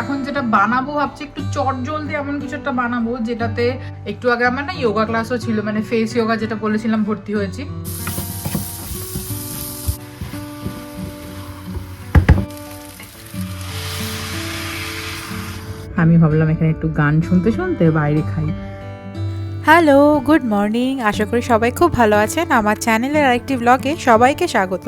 এখন যেটা বানাবো, ভাবছি একটু চট জলদি এমন কিছু একটা বানাবো, যেটাতে একটু আগে আমার না যোগা ক্লাসও ছিল মানে ফেস ইয়োগা যেটা বলেছিলাম, ভর্তি হয়েছি। আমি ভাবলাম এখানে একটু গান শুনতে শুনতে বাইরে খাই। হ্যালো গুড মর্নিং আশা করি সবাই খুব ভালো আছেন। আমার চ্যানেলের আরেকটি ব্লগে সবাইকে স্বাগত।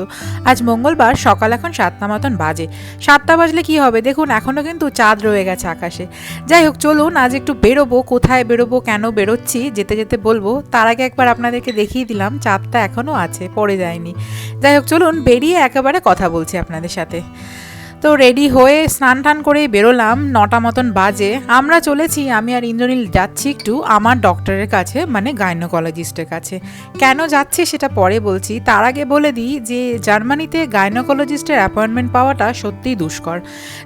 আজ মঙ্গলবার, সকাল এখন সাতটা মতন বাজে। সাতটা বাজলে কি হবে? দেখুন এখনও কিন্তু চাঁদ রয়ে গেছে আকাশে। যাই হোক, চলুন, আজ একটু বেরোবো। কোথায় বেরোবো, কেন বেরোচ্ছি, যেতে যেতে বলব। তার আগে একবার আপনাদেরকে দেখিয়ে দিলাম, চাঁদটা এখনও আছে, পড়ে যায়নি। যাই হোক, চলুন, বেরিয়ে একেবারে কথা বলছি আপনাদের সাথে। তো রেডি হয়ে স্নান টান করে বেরোলাম, নটা মতন বাজে। আমরা চলেছি, আমি আর ইন্দ্রনীল যাচ্ছি একটু আমার ডক্টরের কাছে মানে গাইনোকোলজিস্টের কাছে। কেন যাচ্ছি সেটা পরে বলছি। তার আগে বলে দিই যে, জার্মানিতে গাইনোকোলজিস্টের অ্যাপয়েন্টমেন্ট পাওয়াটা সত্যিই দুষ্কর।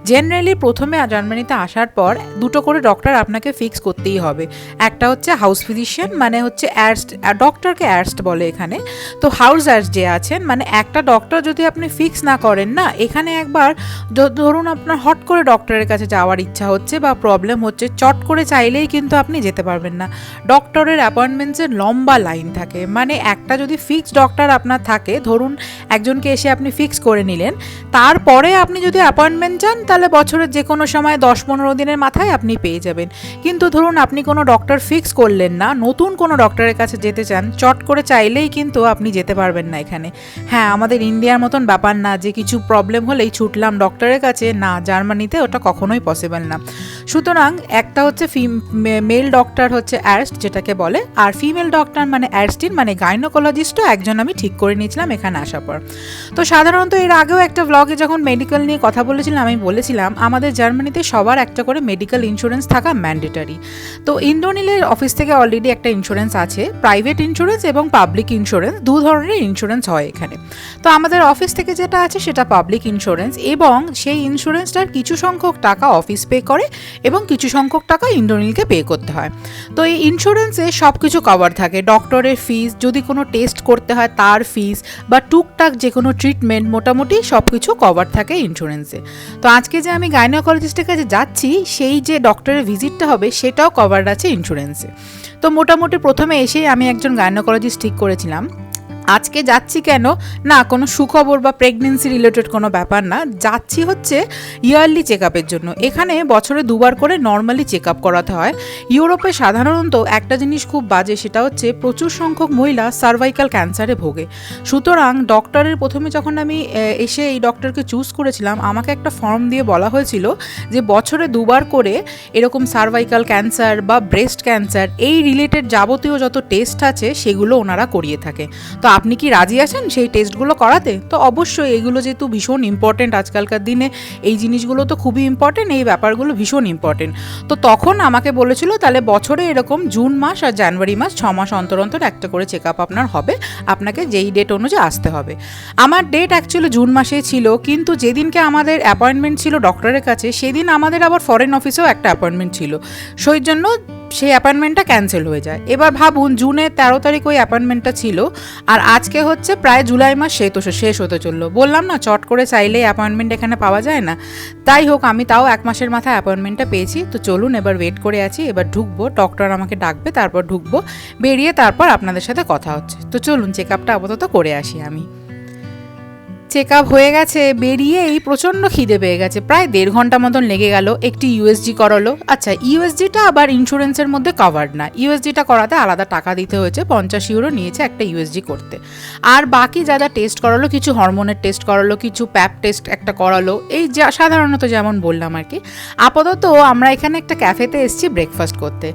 জেনারেলি প্রথমে জার্মানিতে আসার পর দুটো করে ডক্টর আপনাকে ফিক্স করতেই হবে। একটা হচ্ছে হাউস ফিজিশিয়ান মানে হচ্ছে অ্যারস্ট ডক্টরকে অ্যারস্ট বলে এখানে। তো হাউস অ্যারস্ট যে আছেন মানে একটা ডক্টর যদি আপনি ফিক্স না করেন না, এখানে একবার ধরুন আপনার হট করে ডক্টরের কাছে যাওয়ার ইচ্ছা হচ্ছে বা প্রবলেম হচ্ছে, চট করে চাইলেই কিন্তু আপনি যেতে পারবেন না। ডক্টরের অ্যাপয়েন্টমেন্টসের লম্বা লাইন থাকে। মানে একটা যদি ফিক্সড ডক্টর আপনার থাকে, ধরুন একজনকে এসে আপনি ফিক্স করে নিলেন, তারপরে আপনি যদি অ্যাপয়েন্টমেন্ট চান, তাহলে বছরের যে কোনো সময় দশ পনেরো দিনের মাথায় আপনি পেয়ে যাবেন। কিন্তু ধরুন আপনি কোনো ডক্টর ফিক্স করলেন না, নতুন কোনো ডক্টরের কাছে যেতে চান, চট করে চাইলেই কিন্তু আপনি যেতে পারবেন না এখানে। হ্যাঁ আমাদের ইন্ডিয়ার মতন ব্যাপার না যে কিছু প্রবলেম হলেই ছুটলাম ডক্টরের কাছে না, জার্মানিতে ওটা কখনোই পসিবল না। সুতরাং একটা হচ্ছে মেল ডক্টর হচ্ছে অ্যারস্ট, যেটাকে বলে, আর ফিমেল ডক্টর মানে অ্যারস্টিন মানে গাইনোকোলজিস্টও একজন আমি ঠিক করে নিয়েছিলাম এখানে আসার পর। তো সাধারণত এর আগেও একটা ব্লগে যখন মেডিকেল নিয়ে কথা বলেছিলাম, আমি বলেছিলাম, আমাদের জার্মানিতে সবার একটা করে মেডিকেল ইন্স্যুরেন্স থাকা ম্যান্ডেটারি তো ইন্দ্রনীলের অফিস থেকে অলরেডি একটা ইন্স্যুরেন্স আছে প্রাইভেট ইন্স্যুরেন্স এবং পাবলিক ইন্স্যুরেন্স দু ধরনের ইন্স্যুরেন্স হয় এখানে। তো আমাদের অফিস থেকে যেটা আছে, সেটা পাবলিক ইন্স্যুরেন্স এবং সেই ইন্স্যুরেন্সটার কিছু সংখ্যক টাকা অফিস পে করে এবং কিছু সংখ্যক টাকা ইন্দ্রনীলকে পে করতে হয়। তো এই ইন্স্যুরেন্সে সব কিছু কভার থাকে। ডক্টরের ফিস যদি কোনো টেস্ট করতে হয় তার ফিস বা টুকটাক যে কোনো ট্রিটমেন্ট মোটামুটি সব কিছু কভার থাকে ইন্স্যুরেন্সে তো আজকে যে আমি গাইনোকোলজিস্টের কাছে যাচ্ছি, সেই যে ডক্টরের ভিজিটটা হবে, সেটাও কভার আছে ইন্স্যুরেন্সে তো মোটামুটি প্রথমে এসেই আমি একজন গাইনোকোলজিস্ট ঠিক করেছিলাম। আজকে যাচ্ছি কেন? না, কোনো সুখবর বা প্রেগনেন্সি রিলেটেড কোনো ব্যাপার না। যাচ্ছি হচ্ছে ইয়ারলি চেক জন্য। এখানে বছরে দুবার করে নর্মালি চেক আপ করাতে হয়। ইউরোপে সাধারণত একটা জিনিস খুব বাজে, সেটা হচ্ছে প্রচুর সংখ্যক মহিলা সার্ভাইকাল ক্যান্সারে ভোগে। সুতরাং ডক্টরের প্রথমে যখন আমি এসে এই ডক্টরকে চুজ করেছিলাম, আমাকে একটা ফর্ম দিয়ে বলা হয়েছিল যে বছরে দুবার করে এরকম সার্ভাইকাল ক্যান্সার বা ব্রেস্ট ক্যান্সার এই রিলেটেড যাবতীয় যত টেস্ট আছে, সেগুলো ওনারা করিয়ে থাকে। তো আপনি কি রাজি আছেন সেই টেস্টগুলো করাতে? তো অবশ্যই এগুলো যেহেতু ভীষণ ইম্পর্টেন্ট আজকালকার দিনে, এই জিনিসগুলো তো খুবই ইম্পর্টেন্ট এই ব্যাপারগুলো ভীষণ ইম্পর্টেন্ট তো তখন আমাকে বলেছিল, তাহলে বছরে এরকম জুন মাস আর জানুয়ারি মাস ছ মাস অন্তর অন্তর একটা করে চেক আপ আপনার হবে। আপনাকে যেই ডেট অনুযায়ী আসতে হবে। আমার ডেট অ্যাকচুয়ালি জুন মাসেই ছিল, কিন্তু যেদিনকে আমাদের অ্যাপয়েন্টমেন্ট ছিল ডক্টরের কাছে, সেদিন আমাদের আবার ফরেন অফিসেও একটা অ্যাপয়েন্টমেন্ট ছিল। সেই জন্য সেই অ্যাপয়েন্টমেন্টটা ক্যান্সেল হয়ে যায়। এবার ভাবুন জুনের তেরো তারিখ ওই অ্যাপয়েন্টমেন্টটা ছিল আর আজকে হচ্ছে প্রায় জুলাই মাস সে তো শেষ হতে চলল। বললাম না, চট করে চাইলেই অ্যাপয়েন্টমেন্ট এখানে পাওয়া যায় না। তাই হোক, আমি তাও এক মাসের মাথায় অ্যাপয়েন্টমেন্টটা পেয়েছি। তো চলুন এবার ওয়েট করে আছি, এবার ঢুকবো ডক্টর আমাকে ডাকবে, তারপর ঢুকবো, বেরিয়ে তারপর আপনাদের সাথে কথা হচ্ছে। তো চলুন চেক আপটা আপাতত করে আসি আমি। চেক আপ হয়ে গেছে, বেরিয়েই প্রচণ্ড খিদে পেয়ে গেছে। প্রায় দেড় ঘণ্টা মতন লেগে গেল, একটি ইউএসজি করালো। আচ্ছা ইউএসজিটা আবার ইন্স্যুরেন্সের মধ্যে কভার্ড না। ইউএসজিটা করাতে আলাদা টাকা দিতে হয়েছে, পঞ্চাশ ইউরো নিয়েছে একটা ইউএসজি করতে। আর বাকি যা যা টেস্ট করালো, কিছু হরমোনের টেস্ট করালো, কিছু প্যাপ টেস্ট একটা করালো, এই যা সাধারণত যেমন বললাম আর কি। আপাতত আমরা এখানে একটা ক্যাফেতে এসেছি ব্রেকফাস্ট করতে।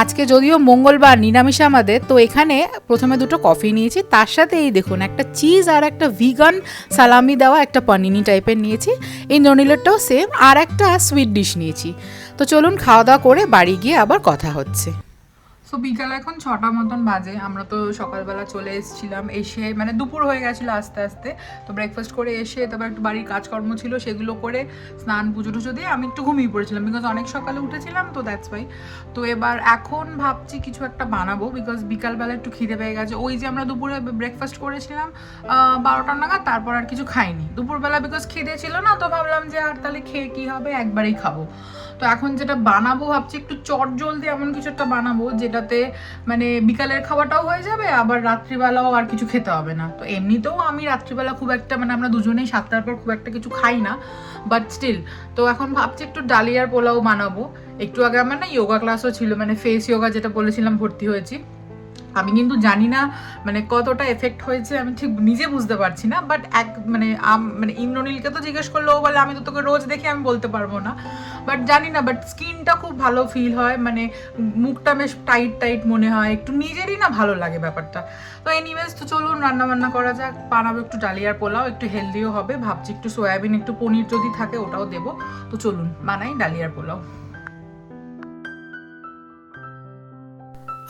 আজকে যদিও মঙ্গলবার, নিরামিষ আমাদের, তো এখানে প্রথমে দুটো কফি নিয়েছি। তার সাথে এই দেখুন, একটা চিজ আর একটা ভিগান সালামি দেওয়া একটা পানিনি টাইপের নিয়েছি। এই ননিলেরটাও সেম আর একটা সুইট ডিশ নিয়েছি। তো চলুন খাওয়া দাওয়া করে বাড়ি গিয়ে আবার কথা হচ্ছে। সো বিকাল এখন ছটা মতন বাজে। আমরা তো সকালবেলা চলে এসেছিলাম এসে মানে দুপুর হয়ে গেছিল আস্তে আস্তে। তো ব্রেকফাস্ট করে এসে তারপর একটু বাড়ির কাজকর্ম ছিল সেগুলো করে স্নান পুজো টুজো দিয়ে আমি একটু ঘুমিয়ে পড়েছিলাম। বিকজ অনেক সকালে উঠেছিলাম তো দ্যাটস ওয়াই তো এবার এখন ভাবছি কিছু একটা বানাবো বিকজ বিকালবেলা একটু খিদে পেয়ে গেছে। ওই যে আমরা দুপুরে ব্রেকফাস্ট করেছিলাম আহ, বারোটার নাগাদ তারপর আর কিছু খাইনি। দুপুরবেলা বিকজ খিদে ছিল না তো ভাবলাম যে আর তাহলে খেয়ে কী হবে একবারেই খাব। তো এখন যেটা বানাবো ভাবছি একটু চট জলদি এমন কিছু একটা বানাবো যেটাতে মানে বিকালের খাওয়াটাও হয়ে যাবে, আবার রাত্রিবেলাও আর কিছু খেতে হবে না। তো এমনিতেও আমি রাত্রিবেলা খুব একটা মানে আমরা দুজনেই সাতটার পর খুব একটা কিছু খাই না বাট স্টিল তো এখন ভাবছি একটু ডালিয়ার পোলাও বানাবো। একটু আগে আমার না যোগা ক্লাসও ছিল মানে ফেস ইয়োগা যেটা বলেছিলাম, ভর্তি হয়েছি। আমি কিন্তু জানি না মানে কতটা এফেক্ট হয়েছে, আমি ঠিক নিজে বুঝতে পারছি না বাট এক মানে মানে ইন্দ্রনীলকে তো জিজ্ঞেস করল বলে, আমি তো তোকে রোজ দেখি, আমি বলতে পারব না। বাট জানি না বাট স্কিনটা খুব ভালো ফিল হয় মানে মুখটা বেশ টাইট টাইট মনে হয়, একটু নিজেরই না ভালো লাগে ব্যাপারটা। তো এনিওয়েজ তো চলুন রান্না বান্না করা যাক, বানাবো একটু ডালিয়ার পোলাও, একটু হেলদিও হবে, ভাবছি একটু সয়াবিন একটু পনির যদি থাকে, ওটাও দেবো। তো চলুন, বানাই ডালিয়ার পোলাও।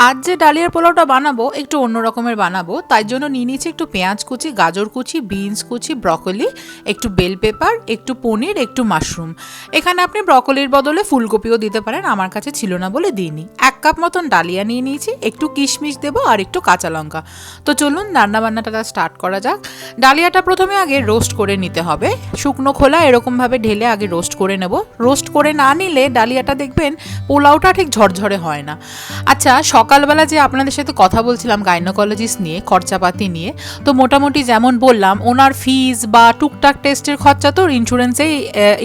আজ যে ডালিয়ার পোলাওটা বানাবো, একটু অন্য রকমের বানাবো, তাই জন্য নিয়ে নিয়েছি একটু পেঁয়াজ কুচি, গাজর কুচি, বিনস কুচি, ব্রকলি, একটু বেল পেপার, একটু পনির, একটু মাশরুম। এখানে আপনি ব্রকলির বদলে ফুলকপিও দিতে পারেন, আমার কাছে ছিল না বলে দিইনি। কাপ মতন ডালিয়া নিয়ে নিয়েছি, একটু কিশমিশ দেবো আর একটু কাঁচা লঙ্কা। তো চলুন রান্না বান্নাটা স্টার্ট করা যাক। ডালিয়াটা প্রথমে আগে রোস্ট করে নিতে হবে। শুকনো খোলা এরকমভাবে ঢেলে আগে রোস্ট করে নেব। রোস্ট করে না নিলে ডালিয়াটা দেখবেন পোলাওটা ঠিক ঝরঝরে হয় না। আচ্ছা সকালবেলা যে আপনাদের সাথে কথা বলছিলাম গাইনোকোলজিস্ট নিয়ে, খরচাপাতি নিয়ে, তো মোটামুটি যেমন বললাম, ওনার ফিজ বা টুকটাক টেস্টের খরচা তো ইন্স্যুরেন্সেই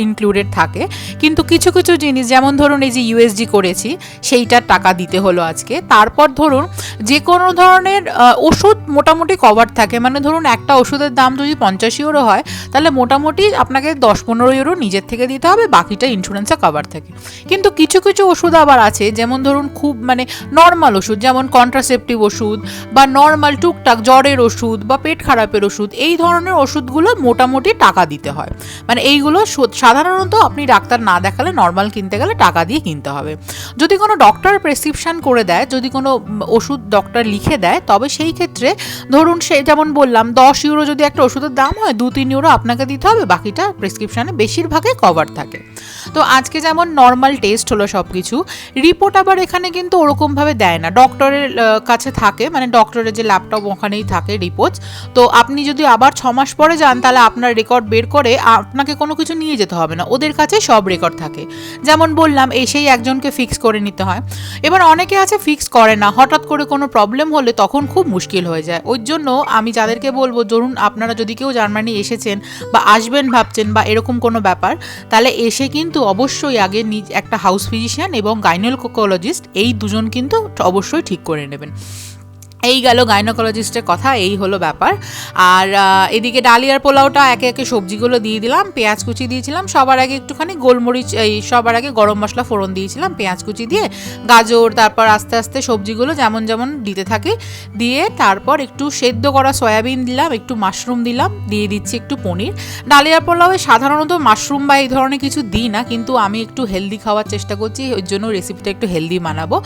ইনক্লুডেড থাকে। কিন্তু কিছু কিছু জিনিস, যেমন ধরুন এই যে ইউএসজি করেছি, সেইটার টাকা দিতে হলো আজকে। তারপর ধরুন যে কোনো ধরনের ওষুধ মোটামুটি কভার থাকে। মানে ধরুন একটা ওষুধের দাম যদি পঞ্চাশ ইউরো হয়, তাহলে মোটামুটি আপনাকে দশ পনেরো ইউরো নিজের থেকে দিতে হবে, বাকিটা ইন্স্যুরেন্সে কভার থাকে। কিন্তু কিছু কিছু ওষুধ আবার আছে, যেমন ধরুন খুব মানে নর্মাল ওষুধ, যেমন কন্ট্রাসেপটিভ ওষুধ বা নর্মাল টুকটাক জ্বরের ওষুধ বা পেট খারাপের ওষুধ, এই ধরনের ওষুধগুলো মোটামুটি টাকা দিতে হয়। মানে এইগুলো সাধারণত আপনি ডাক্তার না দেখালে নর্মাল কিনতে গেলে টাকা দিয়ে কিনতে হবে। যদি কোনো ডক্টর প্রেসক্রিপশন করে দেয়, যদি কোনো ওষুধ ডক্টর লিখে দেয়, তবে সেই ক্ষেত্রে ধরুন সে, যেমন বললাম, দশ ইউরো যদি একটা ওষুধের দাম হয় দু তিন ইউরো আপনাকে দিতে হবে, বাকিটা প্রেসক্রিপশানে বেশিরভাগে কভার থাকে। তো আজকে যেমন নর্মাল টেস্ট হলো সব কিছু রিপোর্ট আবার এখানে কিন্তু ওরকমভাবে দেয় না। ডক্টরের কাছে থাকে মানে ডক্টরের যে ল্যাপটপ ওখানেই থাকে রিপোর্টস তো আপনি যদি আবার ছ মাস পরে যান, তাহলে আপনার রেকর্ড বের করে আপনাকে কোনো কিছু নিয়ে যেতে হবে না। ওদের কাছে সব রেকর্ড থাকে। যেমন বললাম, এসেই একজনকে ফিক্স করে নিতে হয়। এবার অনেকে আছে ফিক্স করে না। হঠাৎ করে কোনো প্রবলেম হলে তখন খুব মুশকিল হয়ে যায়। ওই জন্য আমি যাদেরকে বলব, ধরুন আপনারা যদি কেউ জার্মানি এসেছেন বা আসবেন ভাবছেন বা এরকম কোনো ব্যাপার, তাহলে এসে কিন্তু অবশ্যই আগে নিজ একটা হাউস ফিজিশিয়ান এবং গাইনোলকোকোলজিস্ট এই দুজন কিন্তু অবশ্যই ঠিক করে নেবেন। এই গেল গাইনোকোলজিস্টের কথা, এই হলো ব্যাপার। আর এদিকে ডালিয়ার পোলাওটা একে একে সবজিগুলো দিয়ে দিলাম, পেঁয়াজ কুচি দিয়েছিলাম, সবার আগে একটুখানি গোলমরিচ, এই সবার আগে গরম মশলা ফোড়ন দিয়েছিলাম, পেঁয়াজ কুচি দিয়ে, গাজর, তারপর আস্তে আস্তে সবজিগুলো যেমন যেমন দিতে থাকে, দিয়ে তারপর একটু সেদ্ধ করা সয়াবিন দিলাম, একটু মাশরুম দিলাম, দিয়ে দিচ্ছি একটু পনির। ডালিয়ার পোলাওয়ে সাধারণত মাশরুম বা এই ধরনের কিছু দিই না, কিন্তু আমি একটু হেলদি খাওয়ার চেষ্টা করছি, ওই জন্য রেসিপিটা একটু হেলদি বানাবো।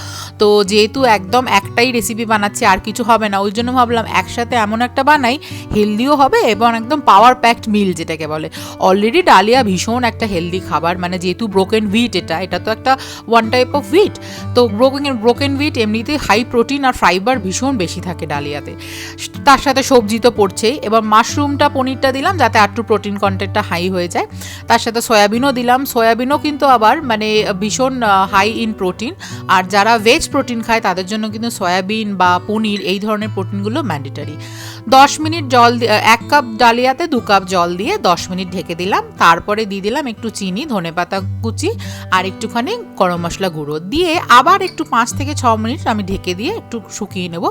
তো যেহেতু একদম একটাই রেসিপি বানাচ্ছি, আর কিছু হবে না। ওই জন্য ভাবলাম একসাথে এমন একটা বানাই হেলদিও হবে এবং একদম পাওয়ার প্যাকড মিল যেটাকে বলে। অলরেডি ডালিয়া ভীষণ একটা হেলদি খাবার মানে যেহেতু ব্রোকেন হুইট এটা এটা তো একটা ওয়ান টাইপ অফ হুইট তো ব্রোকেন ব্রোকেন হুইট এমনিতেই হাই প্রোটিন আর ফাইবার ভীষণ বেশি থাকে ডালিয়াতে। তার সাথে সবজি তো পড়ছেই। এবার মাশরুমটা পনিরটা দিলাম যাতে একটু প্রোটিন কন্টেন্টটা হাই হয়ে যায়। তার সাথে সয়াবিনও দিলাম। সয়াবিনও কিন্তু আবার মানে ভীষণ হাই ইন প্রোটিন আর যারা ভেজ প্রোটিন খায় তাদের জন্য কিন্তু সয়াবিন বা পনির এই ধরনের প্রোটিনগুলো ম্যান্ডেটারি দশ মিনিট জল এক কাপ ডালিয়াতে দু কাপ জল দিয়ে দশ মিনিট ঢেকে দিলাম। তারপরে দিয়ে দিলাম একটু চিনি ধনেপাতা কুচি আর একটুখানি গরম মশলা গুঁড়ো। দিয়ে আবার একটু পাঁচ থেকে ছ মিনিট আমি ঢেকে দিয়ে একটু শুকিয়ে নেব।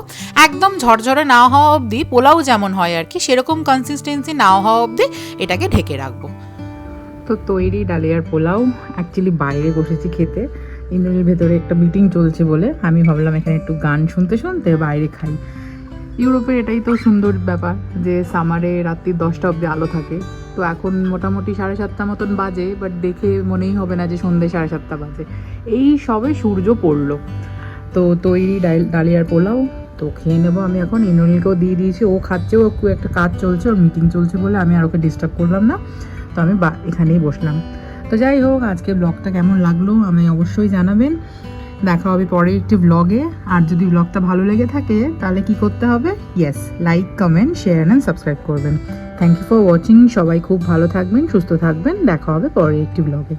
একদম ঝরঝরে না হওয়া অবধি, পোলাও যেমন হয় আর কি, সেরকম কনসিস্টেন্সি না হওয়া অবধি এটাকে ঢেকে রাখব। তো তৈরি ডালিয়ার পোলাও অ্যাকচুয়ালি বাইরে বসেছি খেতে। ইন্দ্রের ভেতরে একটা মিটিং চলছে বলে আমি ভাবলাম এখানে একটু গান শুনতে শুনতে বাইরে খাই। ইউরোপের এটাই তো সুন্দর ব্যাপার যে সামারে রাত্রি দশটা অবধি আলো থাকে। তো এখন মোটামুটি সাড়ে সাতটা মতন বাজে বাট দেখে মনেই হবে না যে সন্ধ্যে সাড়ে সাতটা বাজে। এই সবে সূর্য পড়ল। তো তৈরি ডাল ডালিয়ার পোলাও, তো খেয়ে নেব আমি এখন। ইন্দ্রনীলকেও দিয়ে দিয়েছি, ও খাচ্ছে, ও একটা কাজ চলছে, ওর মিটিং চলছে বলে আমি আর ওকে ডিস্টার্ব করলাম না। তো আমি বা এখানেই বসলাম। তো যাই হোক, আজকে ব্লগটা কেমন লাগল আমি অবশ্যই জানাবেন। দেখা হবে পরের একটি ব্লগে আর যদি ব্লগটা ভালো লেগে থাকে, তাহলে কি করতে হবে? Yes like comment share and subscribe করবেন। থ্যাংক ইউ ফর ওয়াচিং সবাই খুব ভালো থাকবেন, সুস্থ থাকবেন। দেখা হবে পরের একটি ব্লগে